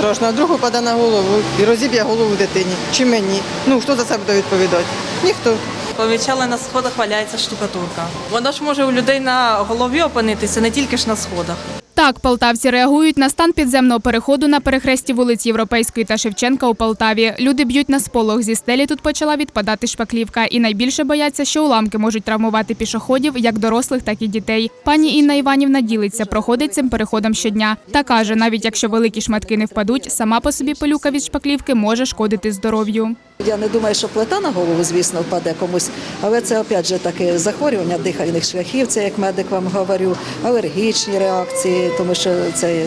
страшно, а другу упаде на голову і розіб'є голову дитині. Чи мені? Ну хто за це буде відповідати? Ніхто. Помічали на сходах валяється штукатурка. Вона ж може у людей на голові опинитися, не тільки ж на сходах. Так, полтавці реагують на стан підземного переходу на перехресті вулиць Європейської та Шевченка у Полтаві. Люди б'ють на сполох. Зі стелі тут почала відпадати шпаклівка. І найбільше бояться, що уламки можуть травмувати пішоходів, як дорослих, так і дітей. Пані Інна Іванівна ділиться, проходить цим переходом щодня. Та каже, навіть якщо великі шматки не впадуть, сама по собі пилюка від шпаклівки може шкодити здоров'ю. Я не думаю, що плита на голову, звісно, впаде комусь, але це опять же таке захворювання дихальних шляхів, це як медик вам говорю, алергічні реакції, тому що це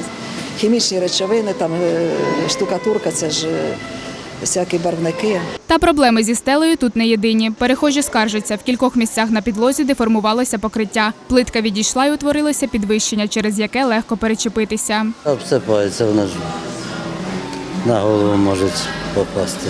хімічні речовини, там е, штукатурка, це ж е, всякі барвники. Та проблеми зі стелею тут не єдині. Перехожі скаржаться, в кількох місцях на підлозі деформувалося покриття. Плитка відійшла і утворилося підвищення, через яке легко перечепитися. Обсипається, вона ж на голову може попасти.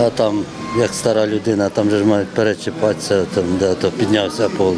А там, як стара людина, там же ж має перечіпатися, там, де то піднявся пол.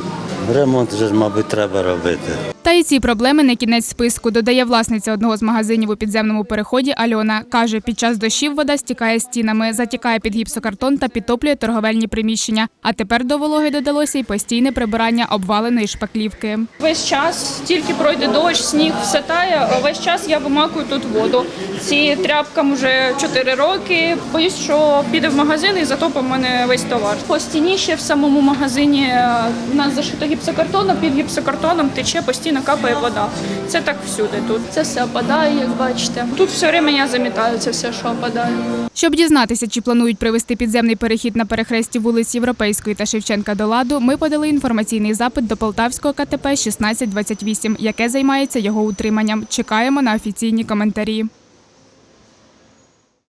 Ремонт же ж, мабуть, треба робити. Та і ці проблеми не кінець списку, додає власниця одного з магазинів у підземному переході Альона. Каже, під час дощів вода стікає стінами, затікає під гіпсокартон та підтоплює торговельні приміщення. А тепер до вологи додалося й постійне прибирання обваленої шпаклівки. Весь час тільки пройде дощ, сніг все тає. Весь час я вимакую тут воду. Ці тряпкам вже 4 роки. Боюсь, що піде в магазин і затопить мене весь товар. По стіні ще в самому магазині е, в нас зашито гіпсокартоном, під гіпсокартоном тече постійно капає вода. Це так всюди тут. Це все опадає, як бачите. Тут все время я замітаю це все, що опадає. Щоб дізнатися, чи планують привести підземний перехід на перехресті вулиць Європейської та Шевченка до ладу, ми подали інформаційний запит до Полтавського КТП 1628, яке займається його утриманням. Чекаємо на офіційні коментарі.